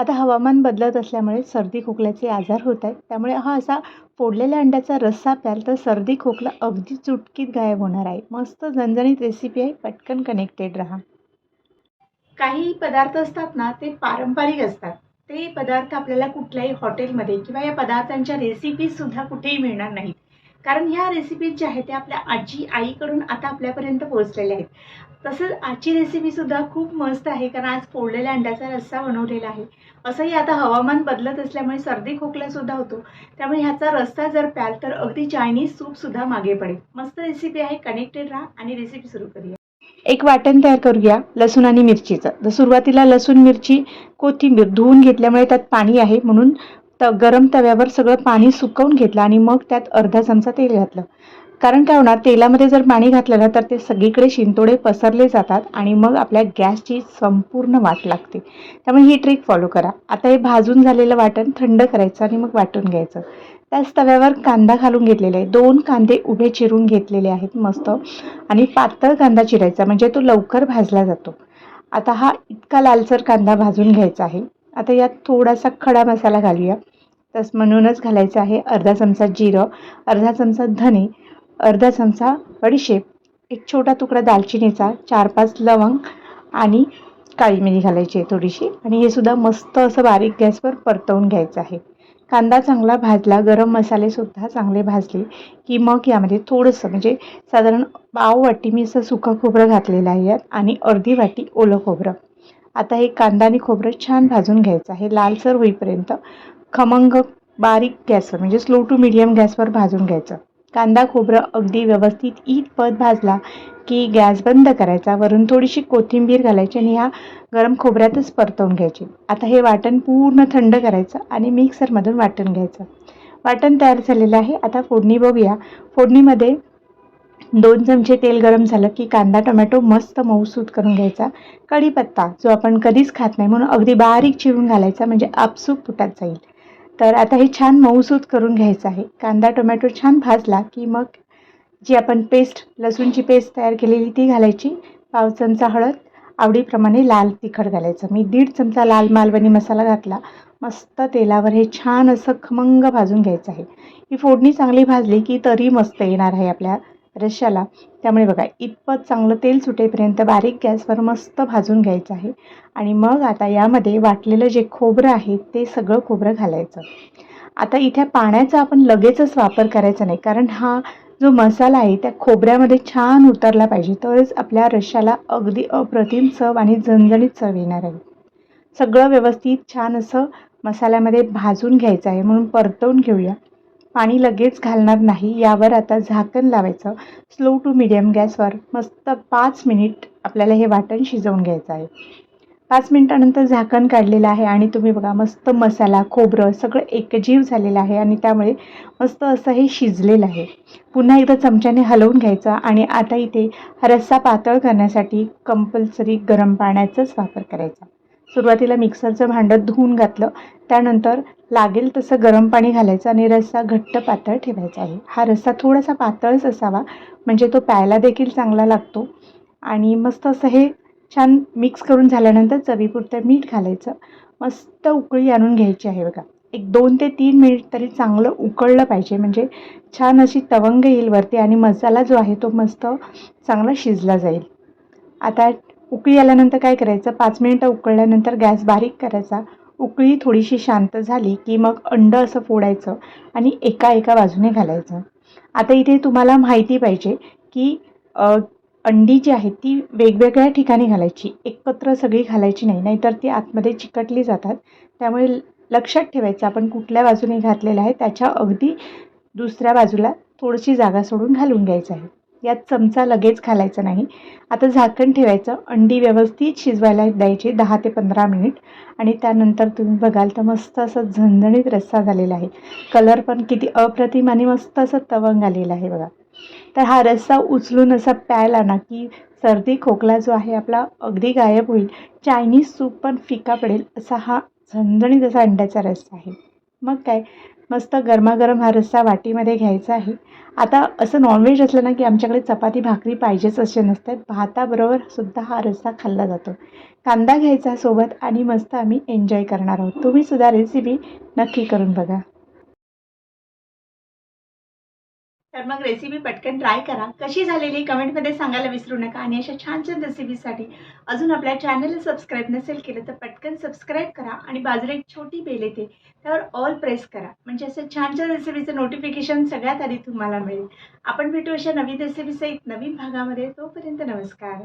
आता हवामान बदलत असल्यामुळे सर्दी खोकल्याचे आजार होत आहेत. त्यामुळे हा असा फोडलेल्या अंड्याचा रस्सा प्याल तर सर्दी खोकला अगदी चुटकीत गायब होणार आहे. मस्त झणझणीत रेसिपी आहे. पटकन कनेक्टेड राहा. काही पदार्थ असतात ना ते पारंपरिक असतात. ते पदार्थ आपल्याला कुठल्याही हॉटेलमध्ये किंवा या पदार्थांच्या रेसिपीजसुद्धा कुठेही मिळणार नाहीत. कारण ह्या रेसिपीज ज्या आहेत त्या आपल्या आजी आईकडून आता आपल्यापर्यंत पोहोचलेल्या आहेत. तसंच आजची रेसिपीसुद्धा खूप मस्त आहे कारण आज फोडलेल्या अंड्याचा रस्सा बनवलेला आहे. असंही आता हवामान बदलत असल्यामुळे सर्दी खोकलासुद्धा होतो. त्यामुळे ह्याचा रस्सा जर प्याल तर अगदी चायनीज सूपसुद्धा मागे पडेल. मस्त रेसिपी आहे कनेक्टेड राहा आणि रेसिपी सुरू करूया. एक वाटण तयार करूया लसूण आणि मिरचीचं. तर सुरुवातीला लसूण मिरची कोथिंबीर धुवून घेतल्यामुळे त्यात पाणी आहे म्हणून त गरम तव्यावर सगळं पाणी सुकवून घेतलं आणि मग त्यात अर्धा चमचा तेल घातलं. कारण काय होणार तेलामध्ये जर पाणी घातलं ना तर ते सगळीकडे शिंतोडे पसरले जातात आणि मग आपल्या गॅसची संपूर्ण वाट लागते. त्यामुळे ही ट्रिक फॉलो करा. आता हे भाजून झालेलं वाटण थंड करायचं आणि मग वाटून घ्यायचं. त्याच तव्यावर कांदा घालून घेतलेला आहे. दोन कांदे उभे चिरून घेतलेले आहेत मस्त आणि पातळ कांदा चिरायचा म्हणजे तो लवकर भाजला जातो. आता हा इतका लालसर कांदा भाजून घ्यायचा आहे. आता यात थोडासा खडा मसाला घालूया. तस म्हणूनच घालायचं आहे अर्धा चमचा जिरं अर्धा चमचा धने अर्धा चमचा बडीशेप एक छोटा तुकडा दालचिनीचा चार पाच लवंग आणि काळी मिरी घालायची आहे थोडीशी. आणि हे सुद्धा मस्त असं बारीक गॅसवर परतवून घ्यायचं आहे. कांदा चांगला भाजला गरम मसालेसुद्धा चांगले भाजले की मग यामध्ये थोडंसं म्हणजे साधारण पाव वाटी मी असं सुकं खोबरं घातलेलं आहे यात आणि अर्धी वाटी ओलं खोबरं. आता हे कांदा आणि खोबरं छान भाजून घ्यायचं आहे लालसर होईपर्यंत. खमंग बारीक गॅसवर म्हणजे स्लो टू मिडियम गॅसवर भाजून घ्यायचं. कांदा खोबरं अगदी व्यवस्थित ईदपत भाजला की गॅस बंद करायचा वरून थोडीशी कोथिंबीर घालायची आणि ह्या गरम खोबऱ्यातच परतवून घ्यायची. आता हे वाटण पूर्ण थंड करायचं आणि मिक्सरमधून वाटण घ्यायचं. वाटण तयार झालेलं आहे. आता फोडणी बघूया. फोडणीमध्ये दोन चमचे तेल गरम झालं की कांदा टोमॅटो मस्त मऊसूत करून घ्यायचा. कढीपत्ता जो आपण कधीच खात नाही म्हणून अगदी बारीक चिरून घालायचा म्हणजे आपसूक फुटात जाईल. तर आता हे छान मऊसूत करून घ्यायचं आहे. कांदा टोमॅटो छान भाजला की मग जी आपण पेस्ट लसूणची पेस्ट तयार केलेली ती घालायची. पाव चमचा हळद आवडीप्रमाणे लाल तिखट घालायचं. मी दीड चमचा लाल मालवणी मसाला घातला. मस्त तेलावर हे छान असं खमंग भाजून घ्यायचं आहे. ही फोडणी चांगली भाजली की तरी मस्त येणार आहे आपल्या रश्शाला त्यामुळे बघा इतपत चांगलं तेल सुटेपर्यंत बारीक गॅसवर मस्त भाजून घ्यायचं आहे. आणि मग आता यामध्ये वाटलेलं जे खोबरं आहे ते सगळं खोबरं घालायचं. आता इथे पाण्याचा आपण लगेचच वापर करायचा नाही कारण हा जो मसाला आहे त्या खोबऱ्यामध्ये छान उतरला पाहिजे तरच आपल्या रश्श्याला अगदी अप्रतिम चव आणि झणझणीत चव येणार आहे. सगळं व्यवस्थित छान असं मसाल्यामध्ये भाजून घ्यायचं आहे म्हणून परतवून घेऊया. पाणी लगेच घालणार नाही यावर आता झाकण लावायचं. स्लो टू मिडियम गॅसवर मस्त पाच मिनिट आपल्याला हे वाटण शिजवून घ्यायचं आहे. पाच मिनिटानंतर झाकण काढलेलं आहे आणि तुम्ही बघा मस्त मसाला खोबरं सगळं एकजीव झालेलं आहे आणि त्यामुळे मस्त असं हे शिजलेलं आहे. पुन्हा एकदा चमच्याने हलवून घ्यायचं आणि आता इथे रस्सा पातळ करण्यासाठी कंपल्सरी गरम पाण्याचाच वापर करायचा. सुरुवातीला मिक्सरचं भांडं धुवून घातलं. त्यानंतर लागेल तसं गरम पाणी घालायचं आणि रस्सा घट्ट पातळ ठेवायचा आहे. हा रस्सा थोडासा पातळच असावा म्हणजे तो प्यायला देखील चांगला लागतो. आणि मस्त असं हे छान मिक्स करून झाल्यानंतर चवीपुरतं मीठ घालायचं. मस्त उकळी आणून घ्यायची आहे बघा. एक दोन ते तीन मिनिट तरी चांगलं उकळलं पाहिजे म्हणजे छान अशी तवंग येईल वरती आणि मसाला जो आहे तो मस्त चांगला शिजला जाईल. आता उकळी आल्यानंतर काय करायचं? पाच मिनिटं उकळल्यानंतर गॅस बारीक करायचा. उकळी थोडीशी शांत झाली की मग अंड असं फोडायचं आणि एका एका बाजूने घालायचं. आता इथे तुम्हाला माहिती पाहिजे की अंडी जी आहेत ती वेगवेगळ्या ठिकाणी घालायची. एकत्र सगळी घालायची नाही नाहीतर ती आतमध्ये चिकटली जातात. त्यामुळे लक्षात ठेवायचं आपण कुठल्या बाजूने घातलेलं आहे त्याच्या अगदी दुसऱ्या बाजूला थोडीशी जागा सोडून घालून घ्यायचं आहे. यात चमचा लगेच घालायचा नाही. आता झाकण ठेवायचं. अंडी व्यवस्थित शिजवायला द्यायची दहा ते पंधरा मिनिट. आणि त्यानंतर तुम्ही बघाल तर मस्त असं झणझणीत रस्सा झालेला आहे. कलर पण किती अप्रतिम आणि मस्त असं तवंग आलेला आहे बघा. तर हा रस्सा उचलून असा प्यायला ना की सर्दी खोकला जो आहे आपला अगदी गायब होईल. चायनीज सूप पण फिका पडेल असा हा झणझणीत असा अंड्याचा रस्सा आहे. मग काय? मस्त गरमागरम हा रस्सा वाटीमध्ये घ्यायचा आहे. आता असं नॉनव्हेज असलं ना की आमच्याकडे चपाती भाकरी पाहिजेच असे नसतात. भाताबरोबर सुद्धा हा रस्सा खाल्ला जातो. कांदा घ्यायचा सोबत आणि मस्त आम्ही एन्जॉय करणार आहोत. तुम्ही सुद्धा रेसिपी नक्की करून बघा. तर मग रेसिपी पटकन ट्राय करा. कशी झालेली कमेंटमध्ये सांगायला विसरू नका आणि अशा छान छान रेसिपीसाठी अजून आपल्या चॅनलला सबस्क्राईब नसेल केलं तर पटकन सबस्क्राईब करा आणि बाजूला एक छोटी बेल येते. त्यावर ऑल प्रेस करा. म्हणजे असं छान छान रेसिपीचं नोटिफिकेशन सगळ्यात आधी तुम्हाला मिळेल. आपण भेटू अशा नवीन एक नवीन भागामध्ये. तोपर्यंत नमस्कार.